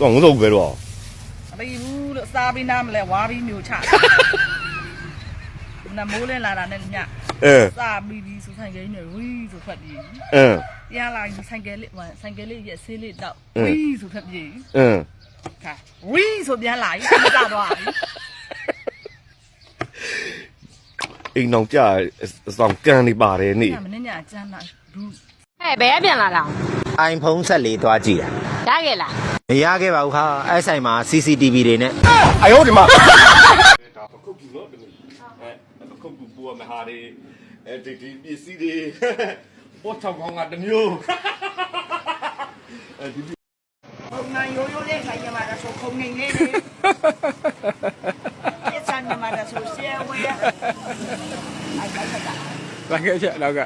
တော့ငုံတော့ပဲတော့မပြီးဘူးလို့စားပြီးနားမလဲဝါပြီးမျိုးချနမိုးလင်းလာတာနဲ့ညအဲစားပြီးပြီးဆိုဆိုင်ကလေးနဲ့ဝီးဆိုထွက်ပြေးအင်းပြန်လာရင်ဆိုင်ကလေးဆိုင်ကလေးရဲ့ဆေးလေးတော့အင်းဝီးဆိုထွက်ပြေးအင်းခါဝီးဆိုပြန်လာရင်စသွားပြီအိမ်အောင်ကြအဆောင်ကန်နေပါတယ်နေညမနေ့ညအကျန်းလာဘူးဟဲ့ဘယ်ကပြန်လာတာ iPhone 14သွားကြည့်တာရခဲ့လား မရခဲ့ပါဘူးခါအဲ့ဆိုင်မှာ CCTV တွေနဲ့အယောဒီမှာဒါပကုတ်ကူနော်ဒီအဲပကုတ်ကူပူမဟာဒီအဲဒီဒီပစ္စည်းတွေပေါ်ချောင်းကောင်ကတမျိုးအဲဒီဘုံနိုင်ရိုးရိုးလေးခိုင်ရမှာတော့ခုံနေလေးလေပြစ်စံမှာတော့ဆိုဆဲဝဲအဲ့ဒါကလိုက်ခဲ့ချက်တော့က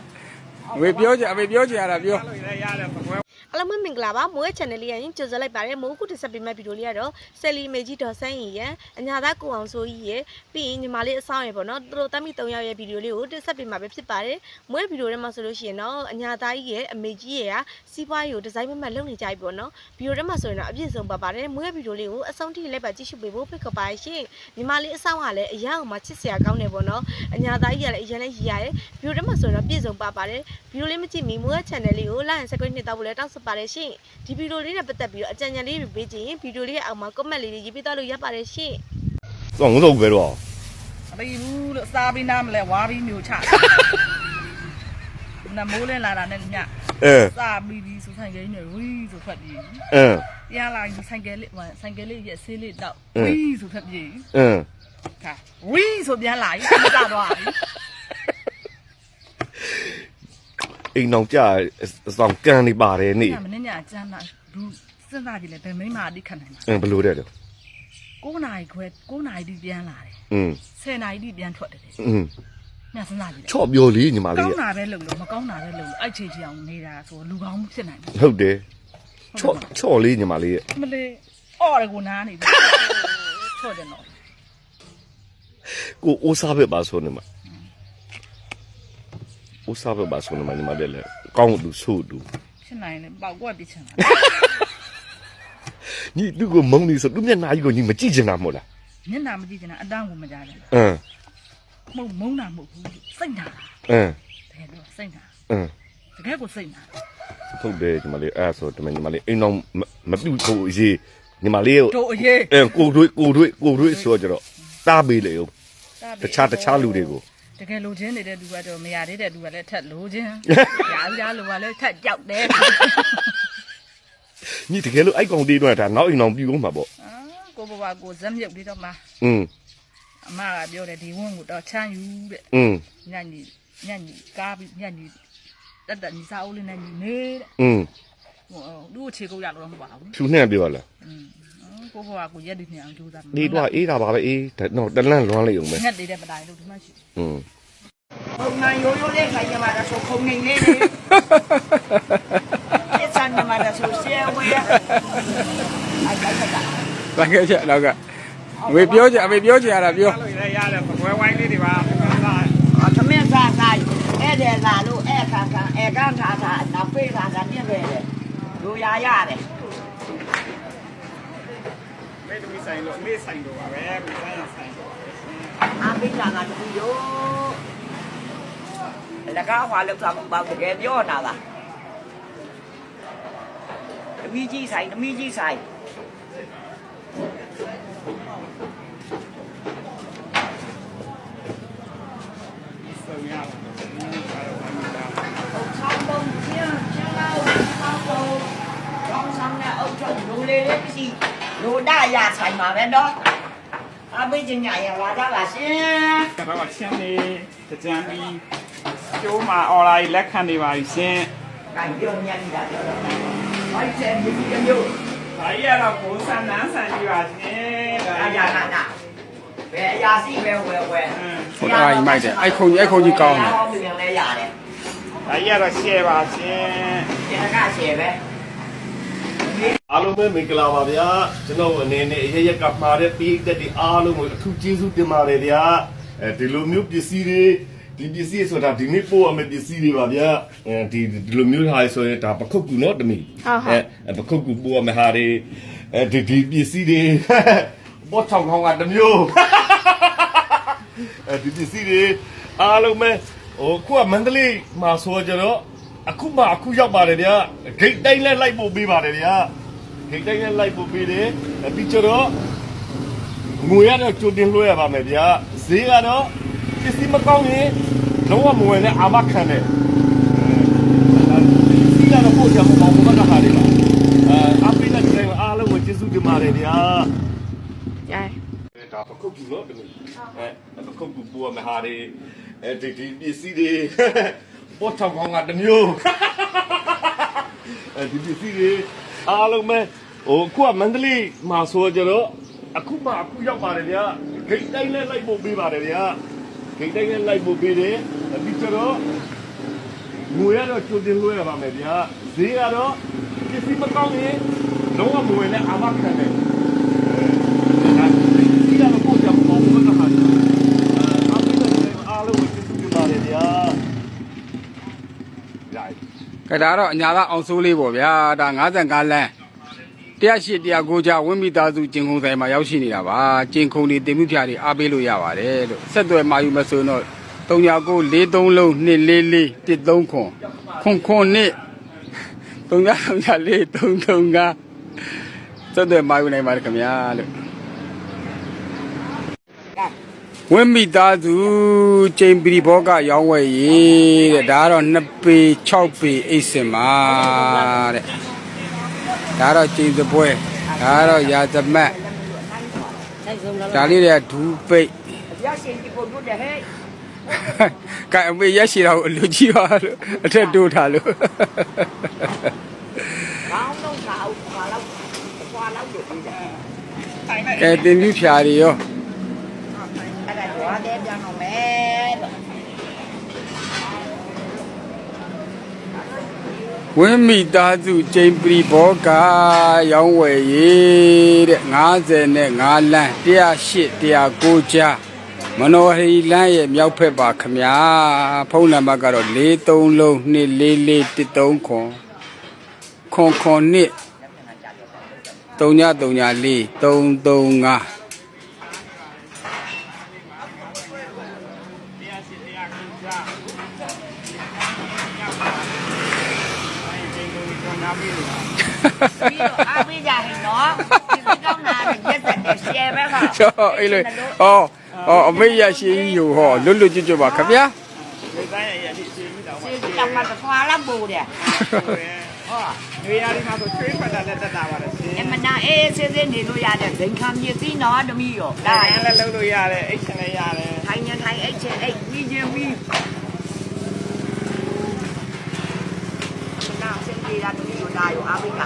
ငွေပြောချင်အမေပြောချင်ရတာပြော အားလုံးပဲမင်္ဂလာပါမိုးရဲ့ channel လေးရရင်ကြိုဆိုလိုက်ပါတယ်မိုးကုတ်တက်ဆက်ပေးမဲ့ဗီဒီယိုလေးကတော့ဆယ်လီမေကြီးဒေါ်ဆန်းရင်ရန်အညာသားကိုအောင်ဆိုကြီးရယ်ပြီးရင်ညီမလေးအဆောင်ရယ်ပေါ့နော်သူတို့တမ်းမိ၃ယောက်ရဲ့ဗီဒီယိုလေးကိုတက်ဆက်ပေးမှာပဲဖြစ်ပါတယ်မိုးရဲ့ဗီဒီယိုထဲမှာဆိုလို့ရှိရင်တော့အညာသားကြီးရယ်အမေကြီးရယ်ကစီးပွားရေးကိုဒီဇိုင်းမမတ်လုပ်နေကြပြီပေါ့နော်ဗီဒီယိုထဲမှာဆိုရင်တော့အပြည့်စုံပါပါတယ်မိုးရဲ့ဗီဒီယိုလေးကိုအဆုံးထိလိုက်ပါကြည့်ရှုပေးဖို့ဖိတ်ခေါ်ပါရှင်ညီမလေးအဆောင်ကလည်းအရာအောင်မှချစ်စရာကောင်းတယ်ပေါ့နော်အညာသားကြီးကလည်းအရင်လည်းရည်ရတယ်ဗီဒီယိုထဲမှာဆိုရင်တော့ပြည့်စုံပါပါတယ်ဗီဒီယိုလေးမကြည့်မီမိုးရဲ့ channel လေးကို like and subscribe နှစ်တောက်ဖို့လည်းတောင်းဆိုပါတယ်ရှင်ဒီဗီဒီယိုလေးနဲ့ပတ်သက်ပြီးတော့အကြံဉာဏ်လေးတွေပေးချင်ရင်ဗီဒီယိုလေးရဲ့အောက်မှာ comment လေးတွေရေးပေးသွားလို့ရပါတယ်ရှင်တော့ငုံတော့ပဲတော့မပြီးဘူးလို့စားပြီးနားမလဲဝါပြီးမျိုးချနမိုးလင်းလာတာနဲ့ညအဲစားပြီးပြီးဆိုဆိုင်ကလေးနဲ့ဝီးဆိုထွက်ပြေးအင်းပြန်လာရင်ဆိုင်ကလေးဆိုင်ကလေးရဲ့ဆေးလေးတော့အင်းဝီးဆိုထွက်ပြေးအင်းခါဝီးဆိုပြန်လာရင်စသွားပြီ အိမ်အောင်ကြအဆောင်ကန်နေပါတယ်နေ ညမနေ့ညအကျန်းလာဘူးစဉ်းစားကြည့်လေဘယ်မိမအတိခံနိုင်မှာ အင်းဘယ်လိုတဲ့တော့ 9နာရီခွဲ9နာရီတိပြန်လာတယ် อืม 10နာရီတိပြန်ထွက်တယ်လေ อืม ညစဉ်းစားကြည့်လေ ချော့ပြောလေးညီမလေး ကောင်းတာပဲလုပ်လို့မကောင်းတာပဲလုပ်လို့အဲ့ချေချေအောင်နေတာဆိုလူကောင်းဖြစ်နိုင်တယ် ဟုတ်တယ်ချော့ချော့လေးညီမလေးရဲ့ မလေးအော်ရကိုနားနေတယ်ချော့တယ်နော် ကိုအိုးစားပဲပါဆိုနေမှာ အိုးစားပဲပါဆိုနေမှာညီမလေးလေကောင်းသူဆိုသူဖြစ်နိုင်တယ်ပေါက်ကွက်ပြစ်ချင်တာညီသူကမုံနေဆိုသူမျက်နှာကြီးကိုညီမကြည့်ချင်တာမဟုတ်လားမျက်နှာမကြည့်ချင်တာအတန်းကိုမကြားတယ်အင်းမုံမုံတာမဟုတ်ဘူးစိတ်နာတာအင်းတကယ်တော့စိတ်နာအင်းတကယ်ကိုစိတ်နာဟုတ်တယ်ညီမလေးအဲ့ဒါဆိုတမန်ညီမလေးအိမ်အောင်မမပြုတ်ဖို့အရေးညီမလေးကိုတို့အရေးအဲကိုတွေးကိုတွေးကိုတွေးဆိုကြတော့တားပေးလေဦးတခြားတခြားလူတွေကို တကယ်လိုချင်နေတဲ့လူကတော့မရသေးတဲ့လူကလည်းထက်လိုချင်ရာဦးရာလူကလည်းထက်ကြောက်တယ် ညီတကယ်လို့အိုက်ကောင်တေးတော့ဒါနောက်အိမ်အောင်ပြုတ်မှာပေါ့ အာကိုဘဘကိုဇက်မြုပ်ပြီးတော့မှ อืม အမကပြောတယ်ဒီဝန်းကိုတော့ချမ်းယူတဲ့ อืม ညညီညညီကားပြီးညညီတက်တက်ညီစားဦးလေးနဲ့ညီနေတဲ့ อืม ဟိုသူ့ကိုခြေကုပ်ရလို့တော့မပါဘူး ဖြူနှံ့ပြောလား ကိုဟိုကကိုရက်နေအောင်ကြိုးစားနေတော့အေးတာပါပဲအေးတော့တလန့်လွမ်းလိုက်အောင်ပဲငက်သေးတဲ့ပတိုင်းလို့ဒီမှရှိอืมပုံမှန်ရိုးရိုးလေးခိုင်ကြမှာတော့ဆိုခုံနေနေလေစံကြမှာတော့ဆိုဆဲဝဲအဲ့ဒါကတန်ခဲ့ချက်တော့ကအမေပြောချင်အမေပြောချင်ရတာပြောလို့ရရတယ်ဝဲဝိုင်းလေးတွေပါသမင်းစားစားအဲ့တယ်လာလို့အဲ့ခါခါအဲ့ကန်ခါခါတော့ပေးခါခါမြင့်ပဲလေလိုရရတယ် မီဆိုင်လို့မေဆိုင်လို့ပါပဲမေဆိုင်ရဆိုင် 俺背啥啥都有。那个话了，咱们把这个表拿了。米几菜，米几菜。 ဆုံးရပါ 长东乡乡老长东，长上的欧洲路来的不是， လူဒရဆိုင်ပါပဲတော့အဘိဇညာရလာကြပါရှင်ကျွန်တော်ကရှင်းနေတကြံပြီးကျိုးမှာ online လက်ခံနေပါပြီရှင်ကံပြောမြန်တာတော့ဘိုက်တဲ့မြစ်ကမျိုးဘာရရကိုစမ်းနန်းဆန်ကြည့်ပါရှင်အရာနာနာဘယ်အရာစီပဲဝဲဝဲဟုတ်တယ်အိုက်မိုက်တယ်အိုက်ခုံကြီးအိုက်ခုံကြီးကောင်းတယ်ဒါကြီးကတော့ share ပါရှင်ဒါက share ပဲ အားလုံးပဲမင်္ဂလာပါဗျာကျွန်တော်အနေနဲ့ရရကမှာတဲ့ပြည်သက်တွေအားလုံးကိုအထူးကျေးဇူးတင်ပါတယ်ဗျာအဲဒီလိုမျိုးပစ္စည်းတွေဒီပစ္စည်းဆိုတာဒီနေ့ပို့ရမယ့်ပစ္စည်းတွေပါဗျာအဲဒီဒီလိုမျိုးဟာဆိုရင်ဒါပခုတ်ကူနော်တမီဟုတ်ဟုတ်အဲပခုတ်ကူပို့ရမယ့်ဟာတွေအဲဒီဒီပစ္စည်းတွေဘောချောင်းကောင်းကတစ်မျိုးအဲဒီပစ္စည်းတွေအားလုံးပဲဟိုခုကမန္တလေးမှာဆိုကြတော့အခုမှအခုရောက်ပါတယ်ဗျာဂိတ်တိုင်းလဲလိုက်ဖို့ပေးပါတယ်ဗျာ ဂိတ်တိုင်းလဲလိုက်ဖို့ပေးတယ်ပြီးကြတော့ငွေရတော့ကြိုတင်လွှဲရပါမယ်ဗျာဈေးကတော့ပစ္စည်းမကောင်းရင်လုံးဝမဝင်နဲ့အာမခံတယ်စီးရတော့ပို့ချင်မှာမဟုတ်တာဟာတွေပါအာအပိလက်တိုင်းအားလုံးကိုကျေးဇူးတင်ပါတယ်ဗျာကြိုင်အဲဒါပကုတ်ကူနော်တမီးအဲပကုတ်ကူပူရမဟာတွေအဲဒီဒီပစ္စည်းတွေပေါ်ချောင်းကောင်းကတစ်မျိုးအဲဒီပစ္စည်းတွေ အားလုံးပဲဟိုခုကမန္တလေးမှာဆိုကြတော့အခုမှအခုရောက်ပါတယ်ဗျာဂိတ်တိုင်းလဲလိုက်ဖို့ပေးပါတယ်ဗျာဂိတ်တိုင်းလဲလိုက်ဖို့ပေးတယ်ပြီးတော့ငွေရတော့ကြိုတင်လွှဲရပါမယ်ဗျာဈေးကတော့ပစ္စည်းမကောင်းရင်လုံးဝမဝင်နဲ့အာမခံတယ်ဒီကတော့ပို့ကြမှာမဟုတ်တာဟာအပိလည်းအားလုံးကိုကျေးဇူးတင်ပါတယ်ဗျာ။ရိုက် ကဲဒါတော့အညာသားအောင်စိုးလေးပေါ့ဗျာဒါ55လမ်း108 109ကျဝင်းမိသားစုကျင်ခုံဆိုင်မှာရောက်ရှိနေတာပါကျင်ခုံတွေတင်မှုဖြာတွေအားပေးလို့ရပါတယ်လို့ဆက်သွယ်မာယူမဆိုတော့3943လုံး244 139ခွန်ခွန်နှစ်3934 335ဆက်သွယ်မာယူနိုင်ပါတယ်ခင်ဗျာလို့ ဝင်းမိသားစုချိန်ပရီဘောကရောင်းဝယ်ရေးတဲ့ဒါကတော့2ပေ6ပေအိတ်စင်ပါတဲ့ဒါကတော့ချိန်စပွဲဒါကတော့ရာသမတ်နိုင်ဆုံးလားဒါလေးတွေကဒူးပိတ်ရရှင်ဒီပုံတို့တဲ့ဟဲ့ကဲအမေရက်ရှိတော့အလူကြီးပါလို့အထက်တိုးထားလို့ကောင်းတော့ခါအောင်ခွာလောက်ခွာလောက်လို့ပြီးတယ်ကဲတင်ပြဖြာတွေရော အဲ့ဒါတော့တဲ့ပြန်အောင်မယ်လို့ဝင်းမိသားစုချိန်ပရီဘောကရောင်းဝယ်ရေးတဲ့55လမ်း108 109ကျားမနောဟရီလမ်းရဲ့မြောက်ဖက်ပါခမညာဖုန်းနံပါတ်ကတော့43လုံး24413ခွန်ခွန်ခွန်နှစ်3934 335 ပြီးတော့အားပေးကြဟင်နော်ဒီကောင်းတာရက်ဆက်တဲ့ရှယ်ပဲခါကျော်အေးလေဩဩအမေရရှိကြီးဟောလွတ်လွတ်ကျွတ်ကျွတ်ပါခဗျာစီတောင်မှခွာလောက်ပို့တယ်ဟောနေရာဒီမှာဆိုချွေးဖတ်တာလက်တက်တာပါလေဆင်းအမနာအေးဆေးဆေးနေလို့ရတယ်ဂိမ်ခံမြစ်စည်းနော်တမီးရောဒါဒါရလည်းလုံးလို့ရတယ်အိတ်ချင်လည်းရတယ်ထိုင်ညထိုင်အိတ်ချင်အိတ်ပြီးချင်းပြီးနာစင်ပြေ တာတမီးရောဒါရောအားပေးက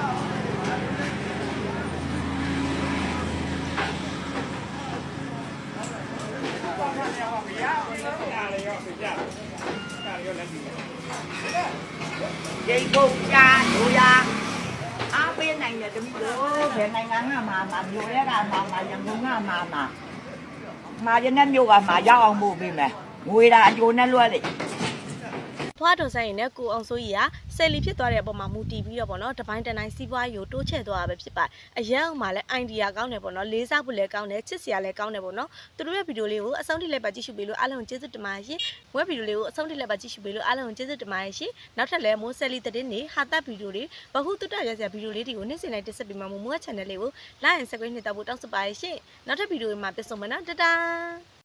ရိတ်ဖို့ကြာလို့ရအားပေးနိုင်တယ်တမီးတို့ဘယ်နိုင်ငံကမှမမျိုးရဲကမှမရန်ကုန်ကမှမ ဖွားတော်ဆိုင်ရင်လည်းကိုအောင်စိုးကြီးကဆယ်လီဖြစ်သွားတဲ့အပေါ်မှာမူတည်ပြီးတော့ပေါ့နော်တပိုင်းတနိုင်စီးပွားရေးကိုတိုးချဲ့သွားတာပဲဖြစ်ပါတယ်အရန်အောင်မှာလည်း idea ကောင်းတယ်ပေါ့နော်လေးစားဖို့လည်းကောင်းတယ်ချစ်စရာလည်းကောင်းတယ်ပေါ့နော်သူတို့ရဲ့ဗီဒီယိုလေးကိုအဆုံးထိလိုက်ပါကြည့်ရှုပေးလို့အားလုံးကျေးဇူးတင်ပါတယ်ရှင်ဝက်ဗီဒီယိုလေးကိုအဆုံးထိလိုက်ပါကြည့်ရှုပေးလို့အားလုံးကျေးဇူးတင်ပါတယ်ရှင်နောက်ထပ်လည်းမိုးဆယ်လီတဲ့နေဟာတပ်ဗီဒီယိုတွေဘဟုတုတ္တရစရာဗီဒီယိုလေးတွေကိုနေ့စဉ်တိုင်းတက်ဆက်ပေးမှာမိုးမိုး channel လေးကို like and subscribe နဲ့တောက်ဖို့တောင်းဆိုပါတယ်ရှင်နောက်ထပ်ဗီဒီယိုမှာပြန်ဆုံမယ်နော်တတား